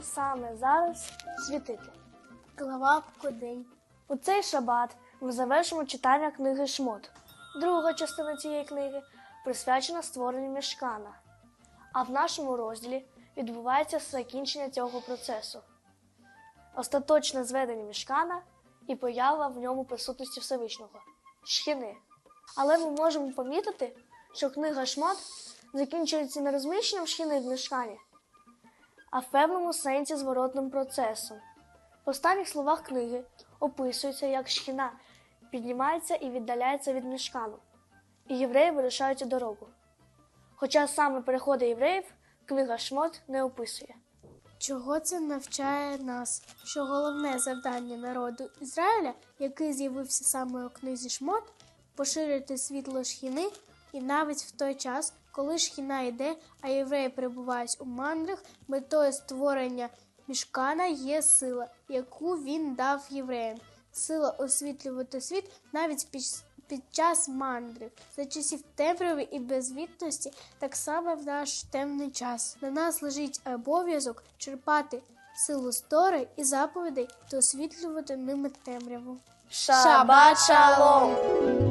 Саме зараз світити. Глава Кодень. У цей шабат ми завершимо читання книги Шмот. Друга частина цієї книги присвячена створенню мішкана. А в нашому розділі відбувається закінчення цього процесу. Остаточне зведення мішкана і поява в ньому присутності Всевишнього шхіни. Але ми можемо помітити, що книга Шмот закінчується не розміщенням в мішкані, а в певному сенсі зворотним процесом. В останніх словах книги описується, як шхіна піднімається і віддаляється від мішкану, і євреї вирушають у дорогу. Хоча саме переходи євреїв книга Шмот не описує. Чого це навчає нас? Що головне завдання народу Ізраїля, який з'явився саме у книзі Шмот, поширити світло шхіни, і навіть в той час, коли шхіна йде, а євреї перебувають у мандрах, метою створення мішкана є сила, яку він дав євреям. Сила освітлювати світ навіть під, під час мандрів. За часів темряви і безвітності, так само в наш темний час. На нас лежить обов'язок черпати силу стори і заповідей та освітлювати ними темряву. Шабат шалом!